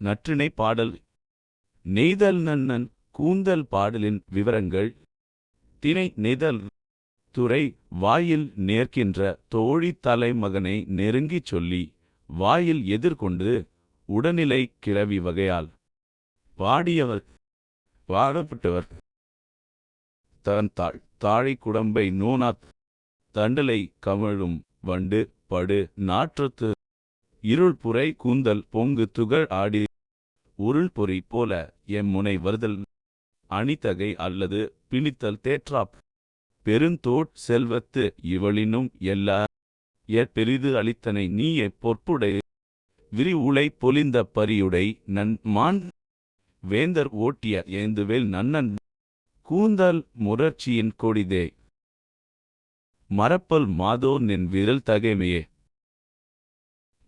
நற்றிணை பாடல். நெய்தல் நன்னன் கூந்தல் பாடலின் விவரங்கள். திணை நெய்தல் துறை வாயில் நேர்க்கின்ற தோழி தலைமகனை நெருங்கிச் சொல்லி வாயில் எதிர்கொண்டு உடனிலை கிளவி வகையால் பாடியவர் பாடப்பட்டவர். தன் தாழ் தாழை குடம்பை நோனாத் தண்டலை கமழும் வண்டு படு நாற்றத்து இருள் புரை கூந்தல் பொங்கு துகள் ஆடி உருள் பொறி போல எம் முனை வருதல் அணித்தகை அல்லது பிணித்தல் தேற்றாப் பெருந்தோட் செல்வத்து இவளினும் எல்லா எற் பெரிது அளித்தனை நீயே பொற்புடை விரிவுளை பொலிந்த பரியுடை நன் மான் வேந்தர் ஓட்டிய ஏந்துவேல் நன்னன் கூந்தல் முரட்சியின் கொடிதே. மரப்பல் மாதோ நின் விரல் தகைமையே.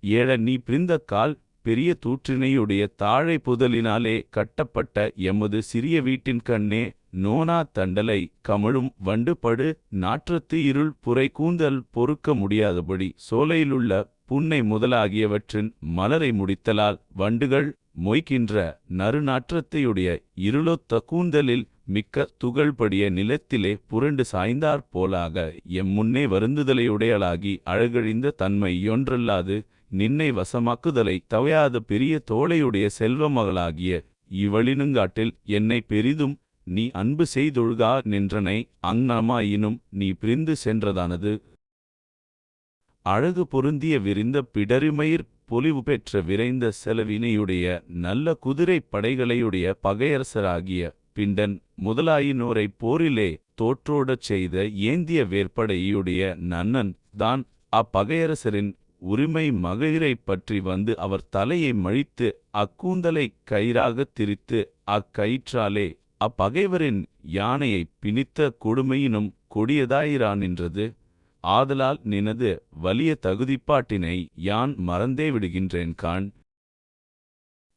ஏழ நீ பிரிந்த கால் பெரிய தூற்றினையுடைய தாழை புதலினாலே கட்டப்பட்ட எமது சிறிய வீட்டின் கண்ணே நோனா தண்டலை கமழும் வண்டுபடு நாற்றத்து இருள் புரை கூந்தல் பொறுக்க முடியாதபடி சோலையிலுள்ள புன்னை முதலாகியவற்றின் மலரை முடித்தலால் வண்டுகள் மொய்க்கின்ற நறுநாற்றத்தையுடைய இருளொத்த கூந்தலில் மிக்க துகள்படிய நிலத்திலே புரண்டு சாய்ந்தாற் போலாக எம் முன்னே வருந்துதலையுடையளாகி அழகழிந்த தன்மை ஒன்றல்லாது நின்னை வசமாக்குதலை தவையாத பெரிய தோளையுடைய செல்வமகளாகிய இவளினுங்காட்டில் என்னை பெரிதும் நீ அன்பு செய்தொழுகா நின்றனை அங்னமாயினும் நீ பிரிந்து சென்றதானது. அழகு பொருந்திய விரிந்த பிடரிமயிர் பொலிவு பெற்ற விரைந்த செலவினையுடைய நல்ல குதிரை படைகளையுடைய பகையரசராகிய பிண்டன் முதலாயினோரை போரிலே தோற்றோடச் செய்த ஏந்திய வேற்படையுடைய நன்னன் தான் அப்பகையரசரின் உரிமை மகளிரைப் பற்றி வந்து அவர் தலையை மழித்து அக்கூந்தலைக் கயிறாகத் திரித்து அக்கயிற்றாலே அப்பகைவரின் யானையைப் பிணித்த கொடுமையினும் கொடியதாயிரானின்றது. ஆதலால் நினது வலிய தகுதிப்பாட்டினை யான் மறந்தே விடுகின்றேன் காண்.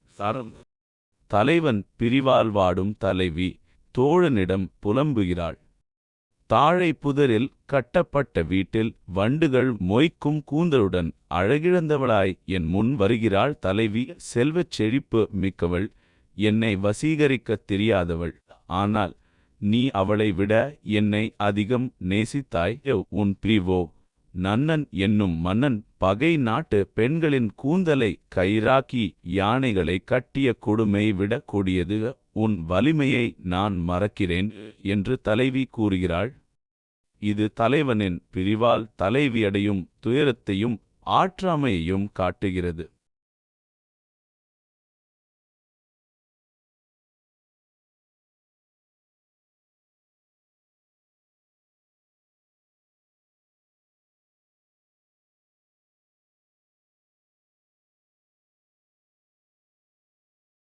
சரம். தலைவன் பிரிவால் வாடும் தலைவி தோழனிடம் புலம்புகிறாள். தாழை புதரில் கட்டப்பட்ட வீட்டில் வண்டுகள் மொய்க்கும் கூந்தலுடன் அழகிழந்தவளாய் என் முன் வருகிறாள் தலைவி செல்வச் செழிப்பு மிக்கவள் என்னை வசீகரிக்கத் தெரியாதவள். ஆனால் நீ அவளை விட என்னை அதிகம் நேசித்தாய். உன் பிரிவோ நன்னன் என்னும் மன்னன் பகை நாட்டு பெண்களின் கூந்தலை கயிறாக்கி யானைகளை கட்டிய கொடுமை விட கொடியது உன் வலிமையை நான் மறக்கிறேன் என்று தலைவி கூறுகிறாள். இது தலைவனின் பிரிவால் தலைவியடையும் துயரத்தையும் ஆற்றாமையையும் காட்டுகிறது.